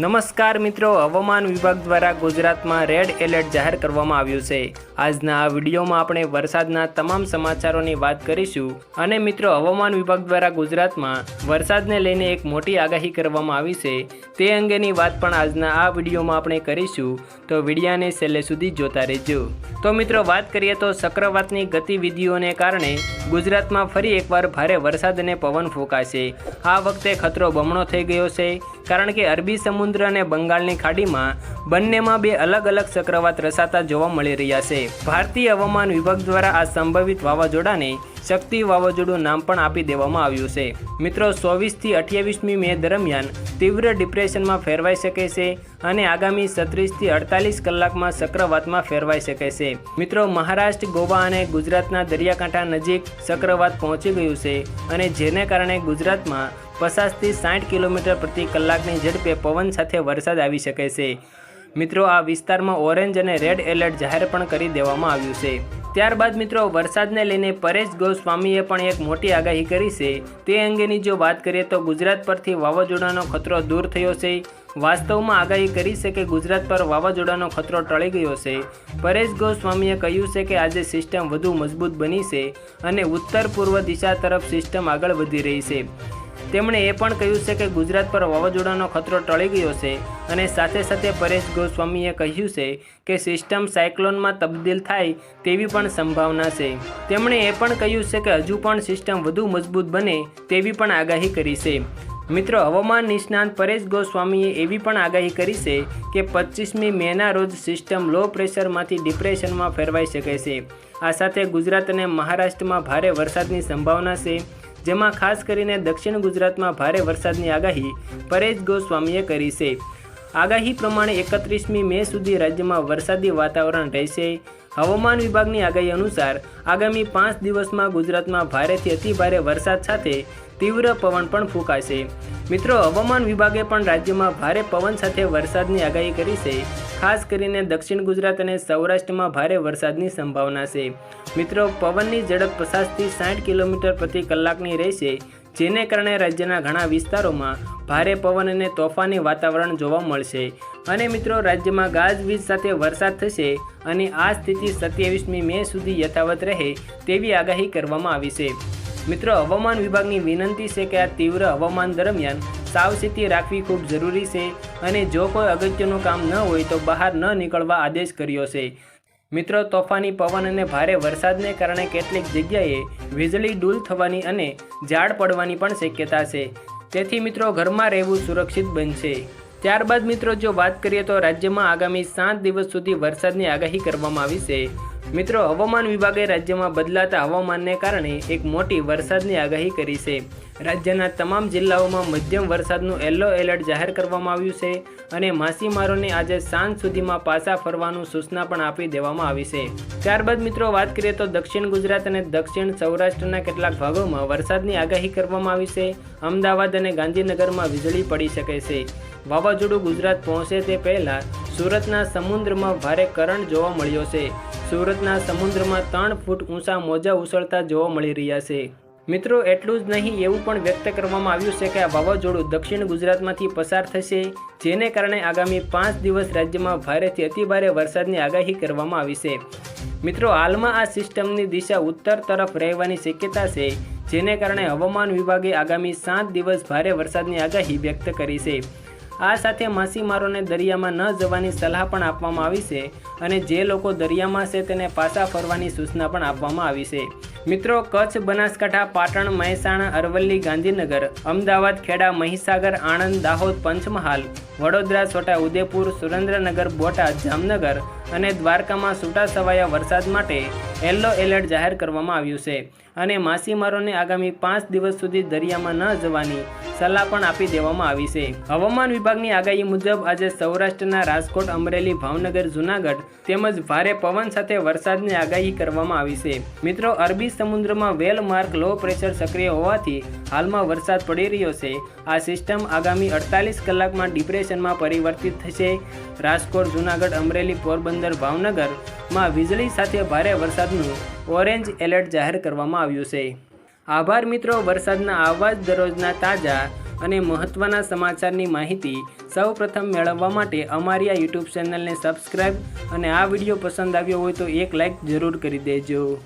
નમસ્કાર મિત્રો, હવામાન વિભાગ દ્વારા ગુજરાતમાં રેડ એલર્ટ જાહેર કરવામાં આવ્યું છે. આજના આ વિડીયોમાં આપણે વરસાદના તમામ સમાચારોની વાત કરીશું અને મિત્રો, હવામાન વિભાગ દ્વારા ગુજરાતમાં વરસાદને લઈને એક મોટી આગાહી કરવામાં આવી છે. તે અંગેની વાત પણ આજના આ વિડીયોમાં આપણે કરીશું. તો વિડીયાને છેલ્લે સુધી જોતા રહેજો. તો મિત્રો, વાત કરીએ તો ચક્રવાતની ગતિવિધિઓને કારણે ગુજરાતમાં ફરી એકવાર ભારે વરસાદ અને પવન ફૂંકાશે. આ વખતે ખતરો બમણો થઈ ગયો છે. કારણ કે અરબી સમુદ્ર અને બંગાળની ખાડીમાં બંનેમાં બે અલગ અલગ ચક્રવાત રસાતા જોવા મળી રહ્યા છે. ભારતીય હવામાન વિભાગ દ્વારા આ સંભવિત વાવાઝોડાને શક્તિ વાવાઝોડું નામ પણ આપી દેવામાં આવ્યું છે. મિત્રો, ચોવીસથી અઠ્યાવીસમી મે દરમિયાન તીવ્ર ડિપ્રેશનમાં ફેરવાઈ શકે છે અને આગામી સત્રીસથી અડતાલીસ કલાકમાં ચક્રવાતમાં ફેરવાઈ શકે છે. મિત્રો, મહારાષ્ટ્ર, ગોવા અને ગુજરાતના દરિયાકાંઠા નજીક ચક્રવાત પહોંચી ગયું છે અને જેને કારણે ગુજરાતમાં પચાસથી સાઠ કિલોમીટર પ્રતિ કલાકની ઝડપે પવન સાથે વરસાદ આવી શકે છે. મિત્રો, આ વિસ્તારમાં ઓરેન્જ અને રેડ એલર્ટ જાહેર પણ કરી દેવામાં આવ્યું છે. ત્યારબાદ મિત્રો, વરસાદને લઈને પરેશ ગોસ્વામીએ પણ એક મોટી આગાહી કરી છે. તે અંગેની જો વાત કરીએ તો ગુજરાત પરથી વાવાઝોડાનો ખતરો દૂર થયો છે. વાસ્તવમાં આગાહી કરી છે કે ગુજરાત પર વાવાઝોડાનો ખતરો ટળી ગયો છે. પરેશ ગોસ્વામીએ કહ્યું છે કે આજે સિસ્ટમ વધુ મજબૂત બની છે અને ઉત્તર પૂર્વ દિશા તરફ સિસ્ટમ આગળ વધી રહી છે. તેમણે એ પણ કહ્યું છે કે ગુજરાત પર વાવાઝોડાનો ખતરો ટળી ગયો છે અને સાથે સાથે પરેશ ગોસ્વામીએ કહ્યું છે કે સિસ્ટમ સાયક્લોનમાં તબદીલ થાય તેવી પણ સંભાવના છે. તેમણે એ પણ કહ્યું છે કે હજુ પણ સિસ્ટમ વધુ મજબૂત બને તેવી પણ આગાહી કરી છે. મિત્રો, હવામાન નિષ્ણાંત પરેશ ગોસ્વામીએ એવી પણ આગાહી કરી છે કે પચીસમી મેના રોજ સિસ્ટમ લો પ્રેશરમાંથી ડિપ્રેશનમાં ફેરવાઈ શકે છે. આ સાથે ગુજરાત અને મહારાષ્ટ્રમાં ભારે વરસાદની સંભાવના છે. જેમાં ખાસ કરીને દક્ષિણ ગુજરાતમાં ભારે વરસાદની આગાહી પરેશ ગોસ્વામીએ કરી છે. આગાહી પ્રમાણે એકત્રીસમી મે સુધી રાજ્યમાં વરસાદી વાતાવરણ રહેશે. હવામાન વિભાગની આગાહી અનુસાર આગામી પાંચ દિવસમાં ગુજરાતમાં ભારેથી અતિભારે વરસાદ સાથે તીવ્ર પવન પણ ફૂંકાશે. મિત્રો, હવામાન વિભાગે પણ રાજ્યમાં ભારે પવન સાથે વરસાદની આગાહી કરી છે. ખાસ કરીને દક્ષિણ ગુજરાત અને સૌરાષ્ટ્રમાં ભારે વરસાદની સંભાવના છે. મિત્રો, પવનની ઝડપ પચાસથી સાઠ કિલોમીટર પ્રતિ કલાકની રહેશે, જેને કારણે રાજ્યના ઘણા વિસ્તારોમાં ભારે પવન અને તોફાની વાતાવરણ જોવા મળશે. અને મિત્રો, રાજ્યમાં ગાજવીજ સાથે વરસાદ થશે અને આ સ્થિતિ સત્યાવીસમી મે સુધી યથાવત રહે તેવી આગાહી કરવામાં આવી છે. મિત્રો, હવામાન વિભાગની વિનંતી છે કે આ તીવ્ર હવામાન દરમિયાન સાવચેતી રાખવી ખૂબ જરૂરી છે. અને જો કોઈ અગત્યનું કામ ન હોય તો બહાર ન નીકળવા આદેશ કર્યો છે. મિત્રો, તોફાની પવન અને ભારે વરસાદને કારણે કેટલીક જગ્યાએ વીજળી ડૂલ થવાની અને ઝાડ પડવાની પણ શક્યતા છે. તેથી મિત્રો, ઘરમાં રહેવું સુરક્ષિત બનશે. ત્યારબાદ મિત્રો, જો વાત કરીએ તો રાજ્યમાં આગામી સાત દિવસ સુધી વરસાદની આગાહી કરવામાં આવી છે. મિત્રો, હવામાન વિભાગે રાજ્યમાં બદલાતા હવામાનને કારણે એક મોટી વરસાદની આગાહી કરી છે. રાજ્યના તમામ જિલ્લાઓમાં મધ્યમ વરસાદનું યલો એલર્ટ જાહેર કરવામાં આવ્યું છે અને માછીમારોને આજે સાંજ સુધીમાં પાછા ફરવાનું સૂચના પણ આપી દેવામાં આવી છે. ત્યારબાદ મિત્રો, વાત કરીએ તો દક્ષિણ ગુજરાત અને દક્ષિણ સૌરાષ્ટ્રના કેટલાક ભાગોમાં વરસાદની આગાહી કરવામાં આવી છે. અમદાવાદ અને ગાંધીનગરમાં વીજળી પડી શકે છે. વાવાઝોડું ગુજરાત પહોંચે તે પહેલાં સુરતના સમુદ્રમાં ભારે કરંટ જોવા મળ્યો છે. સુરતના સમુદ્રમાં ત્રણ ફૂટ ઊંચા મોજા ઉછળતા જોવા મળી રહ્યા છે. મિત્રો, એટલું જ નહીં, એવું પણ વ્યક્ત કરવામાં આવ્યું છે કે આ વાવાઝોડું દક્ષિણ ગુજરાતમાંથી પસાર થશે, જેને કારણે આગામી પાંચ દિવસ રાજ્યમાં ભારેથી અતિભારે વરસાદની આગાહી કરવામાં આવી છે. મિત્રો, હાલમાં આ સિસ્ટમની દિશા ઉત્તર તરફ રહેવાની શક્યતા છે, જેને કારણે હવામાન વિભાગે આગામી સાત દિવસ ભારે વરસાદની આગાહી વ્યક્ત કરી છે. આ સાથે માછીમારોને દરિયામાં ન જવાની સલાહ પણ આપવામાં આવી છે અને જે લોકો દરિયામાં છે તેને પાછા ફરવાની સૂચના પણ આપવામાં આવી છે. મિત્રો, કચ્છ, બનાસકાંઠા, પાટણ, મહેસાણા, અરવલ્લી, ગાંધીનગર, અમદાવાદ, ખેડા, મહીસાગર, આણંદ, દાહોદ, પંચમહાલ, વડોદરા, છોટા ઉદેપુર, સુરેન્દ્રનગર, બોટાદ, જામનગર અને દ્વારકામાં છૂટાછવાયા વરસાદ માટે યલો એલર્ટ જાહેર કરવામાં આવ્યું છે. અને માછીમારોને આગામી પાંચ દિવસ સુધી દરિયામાં ન જવાની સલાહ પણ આપી દેવામાં આવી છે. હવામાન વિભાગની આગાહી મુજબ આજે સૌરાષ્ટ્રના રાજકોટ, અમરેલી, ભાવનગર, જુનાગઢ તેમજ ભારે પવન સાથે વરસાદની આગાહી કરવામાં આવી છે. મિત્રો, અરબી સમુદ્રમાં વેલ માર્ક લો પ્રેશર સક્રિય હોવાથી હાલમાં વરસાદ પડી રહ્યો છે. આ સિસ્ટમ આગામી અડતાલીસ કલાકમાં ડિપ્રેશનમાં પરિવર્તિત થશે. રાજકોટ, જુનાગઢ, અમરેલી, પોરબંદર, ભાવનગરમાં વીજળી સાથે ભારે વરસાદનું ઓરેન્જ એલર્ટ જાહેર કરવામાં આવ્યું છે. આભાર મિત્રો, વરસાદના આવા જ દરરોજના તાજા અને મહત્ત્વના સમાચારની માહિતી સૌ પ્રથમ મેળવવા માટે અમારી આ યુટ્યુબ ચેનલને સબસ્ક્રાઈબ અને આ વીડિયો પસંદ આવ્યો હોય તો એક લાઈક જરૂર કરી દેજો.